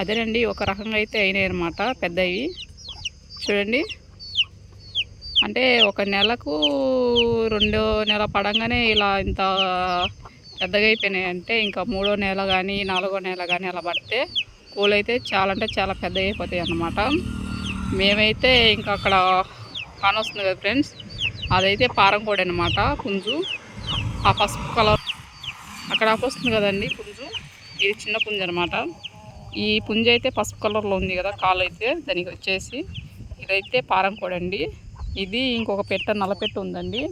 అదేనండి ఒక రకంగా అయితే అయినాయి అనమాట పెద్దవి. చూడండి. అంటే ఒక నెలకు రెండో నెల పడంగానే ఇలా ఇంత పెద్దగా అయిపోయినాయి. అంటే ఇంకా మూడో నెల కానీ నాలుగో నెల కానీ అలా పడితే పూలు అయితే చాలా అంటే చాలా పెద్దగా అయిపోతాయి అన్నమాట. మేమైతే ఇంకా అక్కడ కానొస్తుంది కదా ఫ్రెండ్స్ అదైతే పారంకోడి అనమాట పుంజు. ఆ పసుపు కలర్ అక్కడ వస్తుంది కదండి పుంజు. ఇది చిన్న పుంజు అనమాట ఈ పుంజ అయితే పసుపు కలర్లో ఉంది కదా కాలు అయితే దానికి వచ్చేసి. ఇదైతే పారం కోడండి ఇది ఇంకొక పెట్ట నల్లపెట్ట ఉందండి.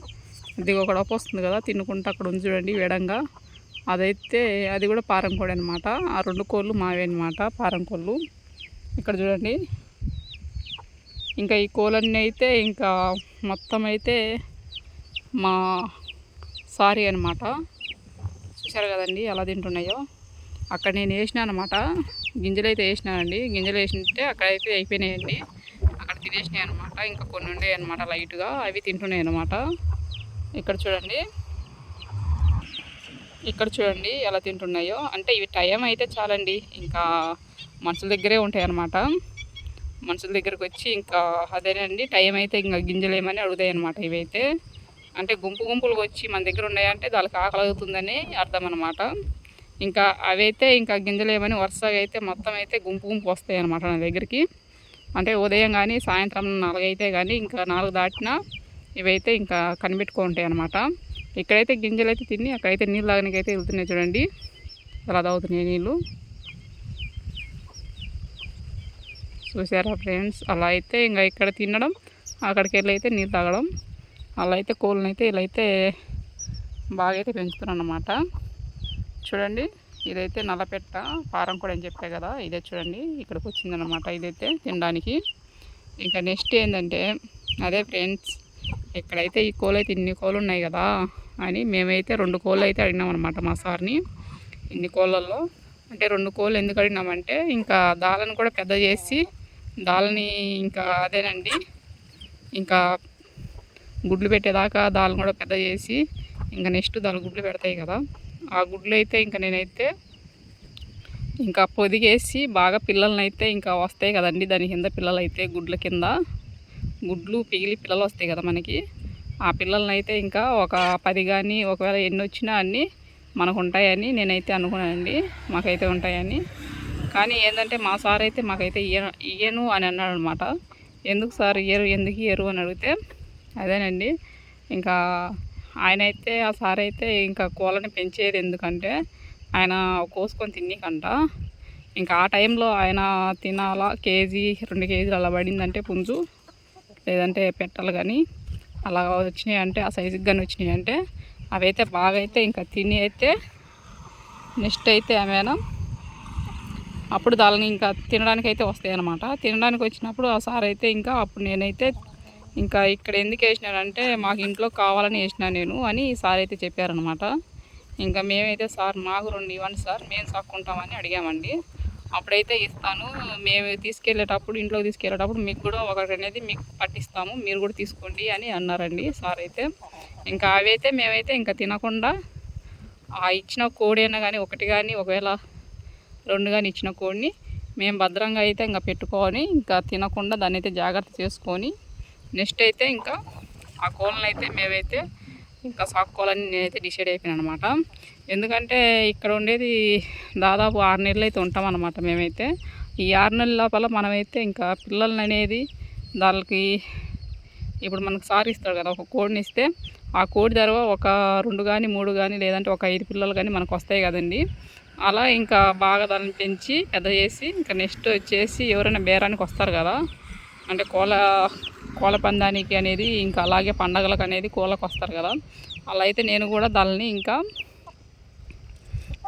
ఇది ఒకటి వస్తుంది కదా తినుకుంటూ అక్కడ ఉంది చూడండి వేడంగా. అదైతే అది కూడా పారంకోడి అనమాట ఆ రెండు కోళ్ళు మావే అనమాట పారంకోళ్ళు. ఇక్కడ చూడండి. ఇంకా ఈ కోళ్ళన్నీ అయితే ఇంకా మొత్తం అయితే మా సారీ అనమాట చూసారు కదండి ఎలా తింటున్నాయో. అక్కడ నేను వేసినాను అనమాట గింజలు అయితే వేసినానండి. గింజలు వేసింటే అక్కడైతే అయిపోయినాయండి. అక్కడ తినేసినాయి అనమాట ఇంకా కొన్ని ఉండేవి అనమాట లైట్గా. అవి తింటున్నాయి అనమాట ఇక్కడ చూడండి. ఇక్కడ చూడండి ఎలా తింటున్నాయో. అంటే ఇవి టైం అయితే చాలండి. ఇంకా మనుషుల దగ్గరే ఉంటాయి అనమాట మనుషుల దగ్గరకు వచ్చి ఇంకా అదేనండి. టైం అయితే ఇంకా గింజలు ఏమని అడుగుతాయి అనమాట ఇవైతే. అంటే గుంపు గుంపులు వచ్చి మన దగ్గర ఉన్నాయంటే దానికి ఆకలి అవుతుందని అర్థం అనమాట ఇంకా అవైతే ఇంకా గింజలు ఏమని వరుసగా అయితే మొత్తం అయితే గుంపు గుంపు వస్తాయి అనమాట నా దగ్గరికి. అంటే ఉదయం కానీ సాయంత్రం నాలుగైతే కానీ ఇంకా నాలుగు దాటినా ఇవైతే ఇంకా కనిపెట్టుకుంటాయి అనమాట ఇక్కడైతే గింజలు అయితే తిని అక్కడైతే నీళ్ళు తాగడానికి అయితే వెళ్తున్నాయి చూడండి. అలా తాగుతున్నాయి నీళ్ళు. చూసారా ఫ్రెండ్స్? అలా అయితే ఇంకా ఇక్కడ తినడం అక్కడికి వెళ్ళి అయితే నీళ్ళు తాగడం. అలా అయితే కోళ్ళని అయితే ఇలా అయితే బాగా అయితే పెంచుతున్నాను అనమాట చూడండి ఇదైతే నల్లపెట్ట పారం కూడా అని చెప్పా కదా ఇదే చూడండి ఇక్కడికి వచ్చిందనమాట ఇదైతే తినడానికి. ఇంకా నెక్స్ట్ ఏంటంటే అదే ఫ్రెండ్స్ ఇక్కడైతే ఈ కోళ్ళు అయితే ఇన్ని కోళ్ళు ఉన్నాయి కదా అని మేమైతే రెండు కోళ్ళు అయితే అడిగినామన్నమాట మా సార్ని ఇన్ని కోళ్ళల్లో. అంటే రెండు కోళ్ళు ఎందుకు అడిగినామంటే ఇంకా దాలను కూడా పెద్ద చేసి దాలని ఇంకా అదేనండి ఇంకా గుడ్లు పెట్టేదాకా దాలను కూడా పెద్ద చేసి ఇంకా నెక్స్ట్ దాని గుడ్లు పెడతాయి కదా. ఆ గుడ్లు అయితే ఇంకా నేనైతే ఇంకా పొదిగేసి బాగా పిల్లల్ని అయితే ఇంకా వస్తాయి కదండి. దాని కింద పిల్లలు అయితే గుడ్ల కింద గుడ్లు పిగిలి పిల్లలు వస్తాయి కదా మనకి. ఆ పిల్లల్ని అయితే ఇంకా ఒక పది కానీ ఒకవేళ ఎన్ని వచ్చినా అన్నీ మనకు ఉంటాయని నేనైతే అనుకున్నానండి. మాకైతే ఉంటాయని. కానీ ఏంటంటే మా సార్ అయితే మాకైతే ఇయ్యను ఇయ్యను అని అన్నాడు అనమాట ఎందుకు సార్ ఇయ్యరు ఎందుకు ఇయ్యరు అని అడిగితే అదేనండి. ఇంకా ఆయన అయితే ఆ సార్ అయితే ఇంకా కోళ్ళని పెంచేది ఎందుకంటే ఆయన కోసుకొని తిన్నికంట. ఇంకా ఆ టైంలో ఆయన తినాలా? కేజీ రెండు కేజీలు అలా పడిందంటే పుంజు లేదంటే పెట్టాలి కానీ అలా వచ్చినాయి అంటే ఆ సైజుకి కానీ వచ్చినాయి అంటే అవైతే బాగా అయితే ఇంకా తిని అయితే నెక్స్ట్ అయితే ఏమైనా అప్పుడు దానిని ఇంకా తినడానికి అయితే వస్తాయి అనమాట తినడానికి వచ్చినప్పుడు ఆ సార్ అయితే ఇంకా అప్పుడు నేనైతే ఇంకా ఇక్కడ ఎందుకు వేసినారంటే మాకు ఇంట్లో కావాలని వేసినా నేను అని సార్ అయితే చెప్పారనమాట ఇంకా మేమైతే సార్ మాకు రెండు ఇవ్వండి సార్ మేము సాక్కుంటామని అడిగామండి. అప్పుడైతే ఇస్తాను మేము తీసుకెళ్ళేటప్పుడు ఇంట్లోకి తీసుకెళ్ళేటప్పుడు మీకు కూడా ఒకటి అనేది మీకు పట్టిస్తాము మీరు కూడా తీసుకోండి అని అన్నారండి సార్ అయితే. ఇంకా అవైతే మేమైతే ఇంకా తినకుండా ఆ ఇచ్చిన కోడి అయినా కానీ ఒకటి కానీ ఒకవేళ రెండు కానీ ఇచ్చిన కోడిని మేము భద్రంగా అయితే ఇంకా పెట్టుకొని ఇంకా తినకుండా దాన్ని అయితే జాగ్రత్త చేసుకొని నెక్స్ట్ అయితే ఇంకా ఆ కోళ్ళని అయితే మేమైతే ఇంకా సాక్కోవాలని నేనైతే డిసైడ్ అయిపోయాను అనమాట ఎందుకంటే ఇక్కడ ఉండేది దాదాపు ఆరు నెలలు అయితే ఉంటామన్నమాట మేమైతే. ఈ ఆరు నెలల లోపల మనమైతే ఇంకా పిల్లల్ని అనేది దానికి ఇప్పుడు మనకు సార్ ఇస్తాడు కదా ఒక కోడిని ఇస్తే ఆ కోడి ధర ఒక రెండు కానీ మూడు కానీ లేదంటే ఒక ఐదు పిల్లలు కానీ మనకు వస్తాయి కదండి. అలా ఇంకా బాగా దాన్ని పెంచి పెద్ద చేసి ఇంకా నెక్స్ట్ వచ్చేసి ఎవరైనా బేరానికి వస్తారు కదా అంటే కోళ్ళ కోళ్ళ పందానికి అనేది ఇంకా అలాగే పండగలకు అనేది కోళ్ళకు వస్తారు కదా. అలా అయితే నేను కూడా దాన్ని ఇంకా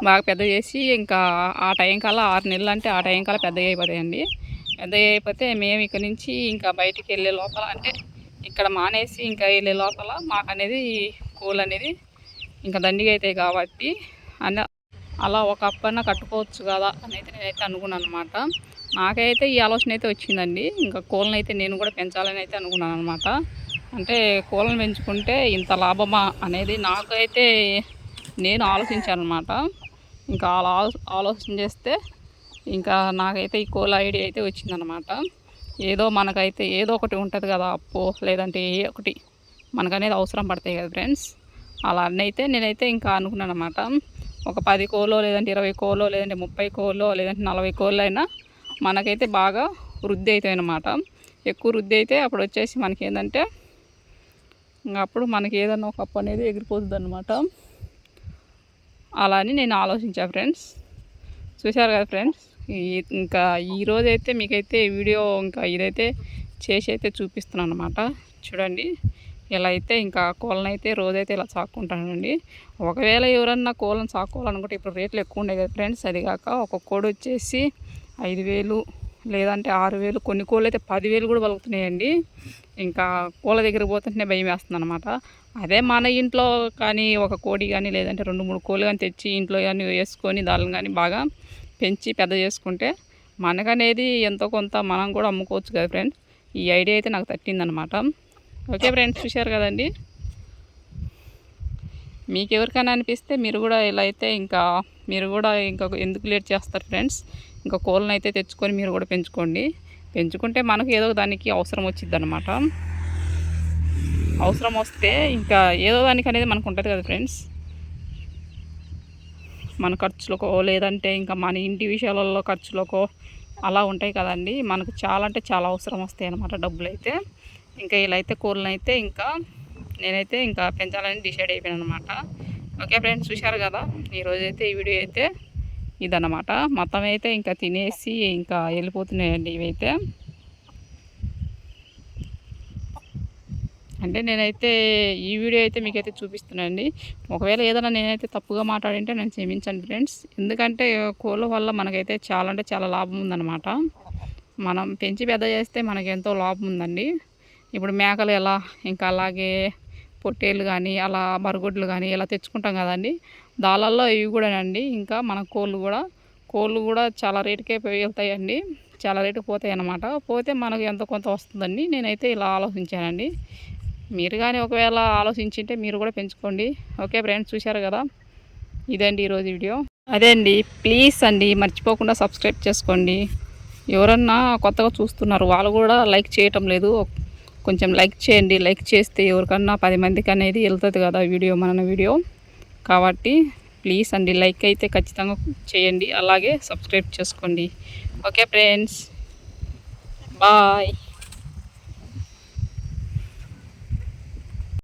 బాగా పెద్ద చేసి ఇంకా ఆ టైం కల్లా ఆరు నెలలు అంటే ఆ టైం కల్లా పెద్దగా అయిపోతాయండి. పెద్దగా అయిపోతే మేము ఇక్కడ నుంచి ఇంకా బయటికి వెళ్ళే లోపల అంటే ఇక్కడ మానేసి ఇంకా వెళ్ళే లోపల మాకు అనేది కూల్ అనేది ఇంకా దండిగా అవుతాయి కాబట్టి అన్న అలా ఒక అప్పన్న కట్టుకోవచ్చు కదా అని అయితే నేనైతే అనుకున్నాను అనమాట నాకైతే ఈ ఆలోచన అయితే వచ్చిందండి. ఇంకా కోళ్ళని అయితే నేను కూడా పెంచాలని అయితే అనుకున్నాను అనమాట అంటే కోళ్ళని పెంచుకుంటే ఇంత లాభమా అనేది నాకైతే నేను ఆలోచించాను అనమాట ఇంకా అలా ఆలోచన చేస్తే ఇంకా నాకైతే ఈ కోళ్ళ ఐడియా అయితే వచ్చిందనమాట ఏదో మనకైతే ఏదో ఒకటి ఉంటుంది కదా అప్పు లేదంటే ఏ ఒకటి మనకనేది అవసరం పడతాయి కదా ఫ్రెండ్స్ అలా అన్నైతే నేనైతే ఇంకా అనుకున్నాను అనమాట ఒక పది కోలో లేదంటే ఇరవై కోలో లేదంటే ముప్పై కోలో లేదంటే నలభై కోళ్ళు అయినా మనకైతే బాగా వృద్ధి అవుతాయి అన్నమాట ఎక్కువ వృద్ధి అయితే అప్పుడు వచ్చేసి మనకి ఏంటంటే అప్పుడు మనకి ఏదన్నా ఒక అప్పు అనేది ఎగిరిపోతుంది అనమాట అలా అని నేను ఆలోచించా ఫ్రెండ్స్. చూశారు కదా ఫ్రెండ్స్? ఇంకా ఈరోజు అయితే మీకైతే వీడియో ఇంకా ఇదైతే చేసి అయితే చూపిస్తున్నాను అనమాట చూడండి ఇలా అయితే ఇంకా కోళ్ళని అయితే రోజైతే ఇలా సాక్కుంటానండి. ఒకవేళ ఎవరన్నా కోళ్ళని సాక్కోవాలనుకుంటే ఇప్పుడు రేట్లు ఎక్కువ ఉండే కదా ఫ్రెండ్స్. అది కాక ఒక కోడి వచ్చేసి ఐదు వేలు లేదంటే ఆరు వేలు కొన్ని కోళ్ళు అయితే పదివేలు కూడా పలుకుతున్నాయండి. ఇంకా కోళ్ళ దగ్గర పోతుంటేనే భయం వేస్తుంది అనమాట అదే మన ఇంట్లో కానీ ఒక కోడి కానీ లేదంటే రెండు మూడు కోళ్ళు కానీ తెచ్చి ఇంట్లో కానీ వేసుకొని దాన్ని కానీ బాగా పెంచి పెద్ద చేసుకుంటే మనకనేది ఎంతో కొంత మనం కూడా అమ్ముకోవచ్చు కదా ఫ్రెండ్స్ ఈ ఐడియా అయితే నాకు తట్టిందనమాట ఓకే ఫ్రెండ్స్ చూశారు కదండి? మీకు ఎవరికైనా అనిపిస్తే మీరు కూడా ఇలా అయితే ఇంకా మీరు కూడా ఇంకా ఎందుకు లేట్ చేస్తారు ఫ్రెండ్స్? ఇంకా కోళ్ళని అయితే తెచ్చుకొని మీరు కూడా పెంచుకోండి. పెంచుకుంటే మనకు ఏదో దానికి అవసరం వచ్చింది అనమాట అవసరం వస్తే ఇంకా ఏదో దానికి అనేది మనకు ఉంటుంది కదా ఫ్రెండ్స్? మన ఖర్చులకో లేదంటే ఇంకా మన ఇంటి విషయాలలో ఖర్చులకో అలా ఉంటాయి కదండి. మనకు చాలా అంటే చాలా అవసరం వస్తాయి అనమాట డబ్బులు అయితే. ఇంకా ఇలా అయితే కూరలను అయితే ఇంకా నేనైతే ఇంకా పెంచాలని డిసైడ్ అయిపోయాను అనమాట ఓకే ఫ్రెండ్స్ చూశారు కదా? ఈరోజైతే ఈ వీడియో అయితే ఇదన్నమాట. మొత్తం అయితే ఇంకా తినేసి ఇంకా వెళ్ళిపోతున్నాయండి ఇవైతే. అంటే నేనైతే ఈ వీడియో అయితే మీకైతే చూపిస్తున్నానండి ఒకవేళ ఏదైనా నేనైతే తప్పుగా మాట్లాడింటే నేను క్షమించండి ఫ్రెండ్స్. ఎందుకంటే కోళ్ళ వల్ల మనకైతే చాలా అంటే చాలా లాభం ఉందన్నమాట. మనం పెంచి పెద్ద చేస్తే మనకి ఎంతో లాభం ఉందండి. ఇప్పుడు మేకలు ఎలా? ఇంకా అలాగే పొట్టేళ్ళు కానీ అలా మరుగుడ్లు కానీ ఇలా తెచ్చుకుంటాం కదండి. దాలల్లో ఇవి కూడానండి. ఇంకా మన కోళ్ళు కూడా కోళ్ళు కూడా చాలా రేటుకే వెళ్తాయండి. చాలా రేటుకి పోతాయి అన్నమాట పోతే మనకు ఎంత కొంత వస్తుందండి? నేనైతే ఇలా ఆలోచించానండి. మీరు కానీ ఒకవేళ ఆలోచించింటే మీరు కూడా పెంచుకోండి. ఓకే ఫ్రెండ్స్ చూశారు కదా? ఇదండి ఈరోజు వీడియో. అదే అండి ప్లీజ్ అండి మర్చిపోకుండా సబ్స్క్రైబ్ చేసుకోండి. ఎవరన్నా కొత్తగా చూస్తున్నారు వాళ్ళు కూడా లైక్ చేయటం లేదు. కొంచెం లైక్ చేయండి లైక్ చేస్తే ఎవరికన్నా పది మందికి అనేది వెళ్తుంది కదా వీడియో మన వీడియో. కాబట్టి ప్లీజ్ అండి లైక్ అయితే ఖచ్చితంగా చేయండి అలాగే సబ్స్క్రైబ్ చేసుకోండి. Okay friends bye.